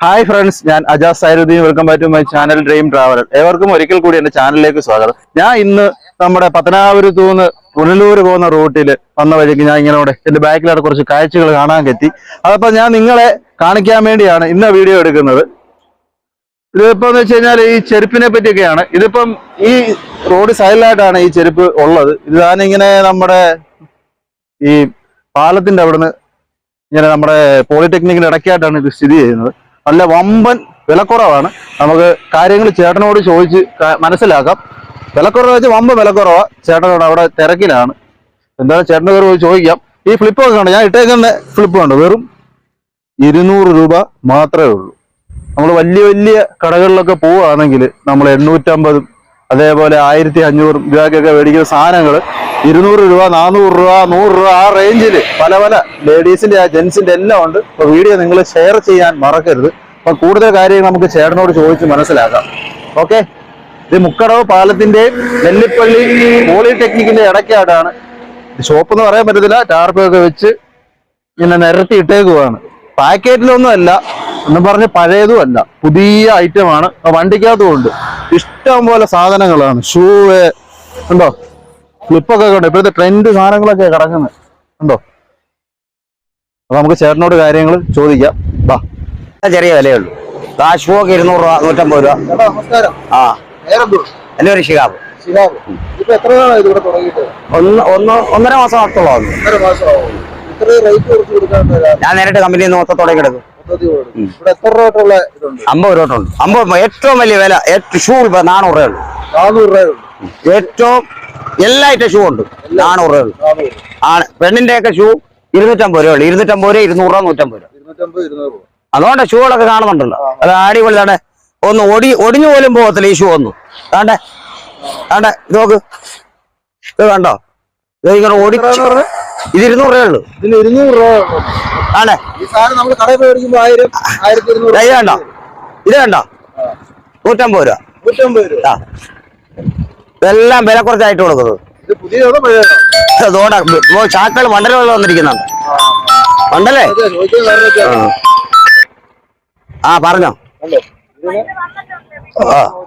Hi friends ഞാൻ Ajas Sairudheen. Welcome back to my channel dream traveller ഏവർക്കും ഒരിക്കൽ കൂടി എന്റെ ചാനലിലേക്ക് സ്വാഗതം. ഞാൻ ഇന്ന് നമ്മുടെ പത്തനാപുരത്തു നിന്ന് പുനലൂർ പോകുന്ന റൂട്ടിൽ വന്ന വഴിക്ക് ഞാൻ ഇങ്ങനെ എന്റെ ബാക്കിലാണ് കുറച്ച് കാഴ്ചകൾ കാണാൻ കെത്തി അതപ്പോ ഞാൻ നിങ്ങളെ കാണിക്കാൻ വേണ്ടിയാണ് ഇന്ന വീഡിയോ എടുക്കുന്നത്. ഇതിപ്പോ എന്ന് വെച്ച് കഴിഞ്ഞാൽ ഈ ചെരുപ്പിനെ പറ്റിയൊക്കെയാണ്. ഇതിപ്പം ഈ റോഡ് സൈഡിലായിട്ടാണ് ഈ ചെരുപ്പ് ഉള്ളത്. ഇത് ഞാനിങ്ങനെ നമ്മുടെ ഈ പാലത്തിന്റെ അവിടുന്ന് ഇങ്ങനെ നമ്മുടെ പോളിടെക്നിക്കിന്റെ ഇടയ്ക്കായിട്ടാണ് ഇത് സ്ഥിതി ചെയ്യുന്നത്. നല്ല വമ്പൻ വിലക്കുറവാണ്. നമുക്ക് കാര്യങ്ങൾ ചേട്ടനോട് ചോദിച്ച് മനസ്സിലാക്കാം. വിലക്കുറവ് വെച്ചാൽ വമ്പൻ വിലക്കുറവാ ചേട്ടനോട് അവിടെ തിരക്കിലാണ്. എന്തായാലും ചേട്ടന്റെ കയറി പോയി ചോദിക്കാം. ഈ ഫ്ലിപ്പ് ഒക്കെ ഞാൻ ഇട്ടേക്കുന്ന ഫ്ലിപ്പ് ഉണ്ട് വെറും ഇരുന്നൂറ് രൂപ മാത്രമേ ഉള്ളൂ. നമ്മൾ വലിയ വലിയ കടകളിലൊക്കെ പോവുകയാണെങ്കിൽ നമ്മൾ എണ്ണൂറ്റമ്പതും അതേപോലെ ആയിരത്തി അഞ്ഞൂറും രൂപയ്ക്കൊക്കെ മേടിക്കുന്ന സാധനങ്ങൾ ഇരുന്നൂറ് രൂപ നാനൂറ് രൂപ നൂറ് രൂപ ആ റേഞ്ചിൽ പല പല ലേഡീസിന്റെ ആ ജെൻസിന്റെ എല്ലാം ഉണ്ട്. അപ്പൊ വീഡിയോ നിങ്ങൾ ഷെയർ ചെയ്യാൻ മറക്കരുത്. അപ്പൊ കൂടുതൽ കാര്യങ്ങൾ നമുക്ക് ചേട്ടനോട് ചോദിച്ച് മനസ്സിലാക്കാം. ഓക്കെ ഇത് മുക്കടവ് പാലത്തിന്റെയും നെല്ലിപ്പള്ളി പോളിടെക്നിക്കിന്റെ ഇടയ്ക്കായിട്ടാണ് ഷോപ്പ് എന്ന് പറയാൻ പറ്റത്തില്ല. ടാർപ്പൊക്കെ വെച്ച് ഇങ്ങനെ നിരത്തി ഇട്ടേക്കുവാണ് പാക്കറ്റിലൊന്നും അല്ല എന്ന് പറഞ്ഞ് പഴയതും അല്ല പുതിയ ഐറ്റമാണ് വണ്ടിക്കകത്തും ഉണ്ട് ഇഷ്ടം പോലെ സാധനങ്ങളാണ്. ഷൂവ് ഉണ്ടോ? ഫ്ലിപ്പൊക്കെ ഉണ്ട് ഇപ്പോഴത്തെ ട്രെൻഡ് സാധനങ്ങളൊക്കെ കിടക്കുന്നത്. ഉണ്ടോ അപ്പൊ നമുക്ക് ചേട്ടനോട് കാര്യങ്ങൾ ചോദിക്കാം. ബാ ചെറിയ വിലയേ ഉള്ളൂ കാശ് ഒക്കെ ഇരുന്നൂറ് രൂപ നൂറ്റമ്പത് രൂപ. നമസ്കാരം. ആ. എന്റെ ഒന്ന് ഒന്ന് ഒന്നര മാസം അടുത്തുള്ള ഒന്നര മാസമാവും. ഇത്ര റേറ്റ് കുറച്ച് കൊടുക്കാൻ ഞാൻ നേരിട്ട് കമ്പനിയിൽ നിന്ന് തുടങ്ങി എടുക്കും രൂപ ഇതുണ്ട്? അമ്പത് രൂപ ഉണ്ട് അമ്പത് ഏറ്റവും വലിയ വില ഷൂ ഇപ്പൊ നാനൂറ് രൂപ നാനൂറ് രൂപയുള്ളൂ ഏറ്റവും എല്ലാ ഐറ്റം ഷൂ ഉണ്ട്. നാനൂറ് രൂപ. ആണ്. പെണ്ണിന്റെ ഒക്കെ ഷൂ ഇരുന്നൂറ്റമ്പത് രൂപയുള്ളൂ. ഇരുന്നൂറ്റമ്പത് രൂപ ഇരുന്നൂറ് രൂപ നൂറ്റമ്പത് രൂപ. അതുകൊണ്ട് ഷൂകളൊക്കെ കാണുന്നുണ്ടല്ലോ. അത് അടിപൊളി താണ്ടെ ഒന്ന് ഒടി ഒടിഞ്ഞു പോലും പോകത്തില്ല ഈ ഷൂ ഒന്നും. താണ്ടെ താണ്ടെ ഇത് നോക്ക്. ഇത് കണ്ടോ? ഇത് ഇങ്ങനെ ഓടി ഇത് ഇരുന്നൂറ് രൂപ ഉള്ളു. ഇതിന് ഇരുന്നൂറ് രൂപ ആണേ ഇത് കണ്ടോ? ഇത് കണ്ടോ? നൂറ്റമ്പത് രൂപ. നൂറ്റമ്പത് രൂപ. ഇതെല്ലാം വില കുറച്ചായിട്ട് കൊടുക്കുന്നത്. ചാക്കൾ മണ്ടലുള്ള വന്നിരിക്കുന്നതാണ് ചോദിക്കാൻ ആ. പറഞ്ഞോ?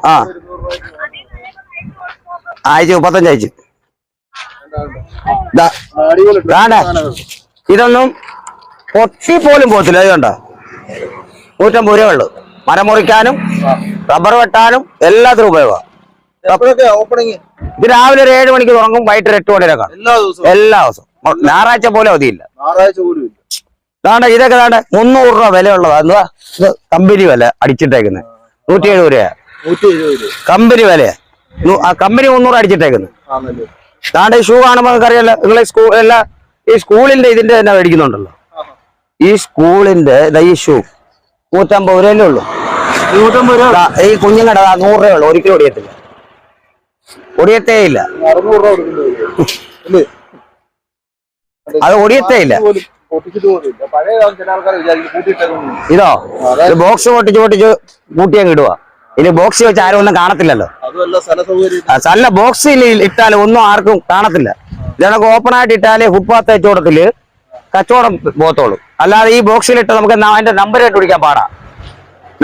ആ അയച്ചു മുപ്പത്തഞ്ച് അയച്ചു. ഇതൊന്നും പൊട്ടി പോലും പോകത്തില്ല. അത് കണ്ടോ? നൂറ്റമ്പത് രൂപ ഉള്ളു. മരം മുറിക്കാനും റബ്ബർ വെട്ടാനും എല്ലാത്തിനും ഉപയോഗമാണ് ഇത് രാവിലെ ഒരു ഏഴ് മണിക്ക് തുടങ്ങും വൈകിട്ട് ഒരു എട്ട് മണി വരെ കാണും. എല്ലാ ദിവസവും? ഞായറാഴ്ച പോലെ അവധിയില്ല. ദാണ്ടെ ഇതൊക്കെ ദാണ്ടെ മുന്നൂറ് രൂപ വിലയുള്ളതാ ഉള്ളതാ എന്താ കമ്പനി വില അടിച്ചിട്ടേക്കുന്നത്. നൂറ്റി എഴുപത് രൂപയാ കമ്പനി വിലയാ. ആ കമ്പനി മുന്നൂറ് അടിച്ചിട്ടേക്കുന്നത്. ആണല്ലേ? ഈ ഷൂ കാണുമ്പോൾ നിങ്ങൾക്ക് അറിയാലോ നിങ്ങൾ സ്കൂൾ എല്ലാ ഈ സ്കൂളിന്റെ ഇതിന്റെ തന്നെ മേടിക്കുന്നുണ്ടല്ലോ. ഈ സ്കൂളിന്റെ ഈ ഷൂ. നൂറ്റമ്പത് രൂപയല്ലേ ഉള്ളൂ. ഈ കുഞ്ഞുങ്ങളുടെ നൂറ് രൂപയുള്ളൂ ഒരിക്കലും ഒടിയത്തില്ല ഒടിയത്തേ ഇല്ല. അത് ഒടിയത്തേ ഇല്ല. ഇതോ? ബോക്സ് പൊട്ടിച്ച് പൊട്ടിച്ച് കൂട്ടിയാൽ ഇടുക ഇനി ബോക്സ് വെച്ച് ആരും ഒന്നും കാണത്തില്ലല്ലോ. നല്ല ബോക്സിൽ ഇട്ടാൽ ഒന്നും ആർക്കും കാണത്തില്ല. ഇതൊക്കെ ഓപ്പൺ ആയിട്ട് ഇട്ടാലേ ഫുട്പാത്ത് കച്ചവടത്തിൽ കച്ചവടം പോകത്തുള്ളൂ. അല്ലാതെ ഈ ബോക്സിൽ ഇട്ട് നമുക്ക് അതിന്റെ നമ്പർ കണ്ടുപിടിക്കാൻ പാടാ.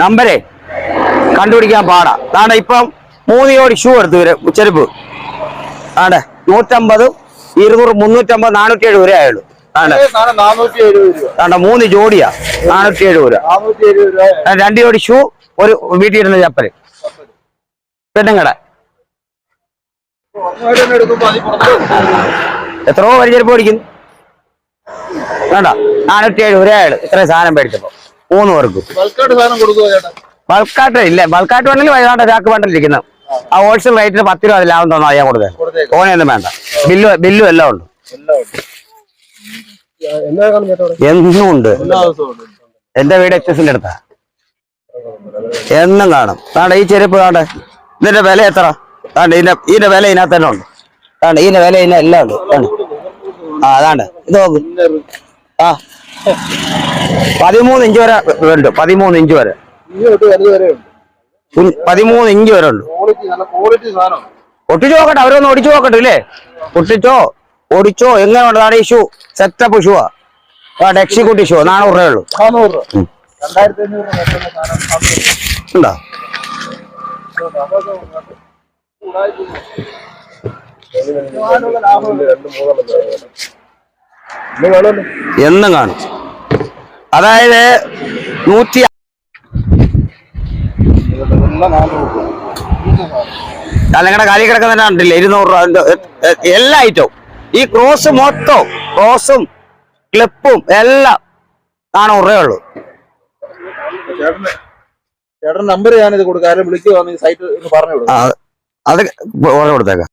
നമ്പരേ കണ്ടുപിടിക്കാൻ പാടാ. കാരണം ഇപ്പം മൂന്ന് ജോഡി ഷൂ എടുത്തു വരെ ചെരുപ്പ്. താണ്ടെ നൂറ്റമ്പത് ഇരുന്നൂറ് മുന്നൂറ്റമ്പത് നാനൂറ്റി എഴുപത് രൂപ. ആയുള്ളൂ താണ്ടെ മൂന്ന് ജോഡിയാ നാനൂറ്റി എഴുപത് രൂപ. രണ്ട് ജോഡി ഷൂ ഒരു വീട്ടിൽ ഇരുന്ന ചപ്പൽ. പെണ്ണുങ്ങടെ. എത്രയോ വരി ചെരുപ്പ് മേടിക്കുന്നു വേണ്ട നാനൂറ്റി എഴുപത് രൂപ ആയുള്ളൂ. ഇത്രയും സാധനം മേടിച്ചപ്പോ. മൂന്ന് പേർക്ക്. ബൾക്കായിട്ട് ഇല്ല. ബൾക്കായിട്ട് വേണമെങ്കിൽ വൈകാണ്ട് ചാക്ക് വേണ്ടിരിക്കുന്നത് ആ ഹോൾസെയിൽ റേറ്റിന് പത്ത് രൂപ ലാഭം തന്നാൽ ഞാൻ കൊടുത്തേ. ഓനൊന്നും വേണ്ട. ബില്ല് ബില്ലും എല്ലാം ഉണ്ട്. എന്നാ ഉണ്ട്. എന്റെ വീട് എച്ച് എസിന്റെ അടുത്താ. എന്നും കാണും. താണ്ട ഈ ചെരുപ്പ് താണ്ട് ഇതിന്റെ വില എത്ര? താണ്ട ഇതിന്റെ ഇതിന്റെ വില ഇതിനകത്ത് തന്നെ ഉണ്ട്. താണ്ട ഇതിന്റെ വില ഇതിനെ എല്ലാം ഉണ്ട്. താണ്ട. ആ അതാണ്ട് ഇത് നോക്ക്. ആ. പതിമൂന്ന് ഇഞ്ച് വരെ ഉണ്ട്. പതിമൂന്ന് ഇഞ്ച് വരെ. പതിമൂന്ന് ഇഞ്ച് വരെ ഉണ്ട്. ഒട്ടിച്ചു നോക്കട്ടെ അവരൊന്ന് ഒടിച്ചു നോക്കട്ടെ ഇല്ലേ ഒട്ടിച്ചോ ഓടിച്ചോ എങ്ങനെ ഉണ്ട് ഈ ഷൂ സെറ്റപ്പ് ഷൂ ആ. എക്സിക്യൂട്ടീവ് ഷൂ നാനൂറ് രൂപയേ ഉള്ളൂ. ഉണ്ടോ? എന്നും കാണും. അതായത് നൂറ്റി നിങ്ങളുടെ കാലി കിടക്കുന്ന ഉണ്ടല്ലേ ഇരുന്നൂറ് രൂപ. എല്ലാ ഐറ്റവും ഈ ക്രോസ് മൊത്തം ക്രോസും ക്ലിപ്പും എല്ലാം ആണ് രൂപയേ ഉള്ളൂ. ചേട്ടൻ നമ്പർ ഞാനിത് കൊടുക്കാം. ആരും വിളിക്കുവാണെങ്കിൽ സൈറ്റ് പറഞ്ഞു കൊടുക്കാം അത് കൊടുത്തേക്കാം.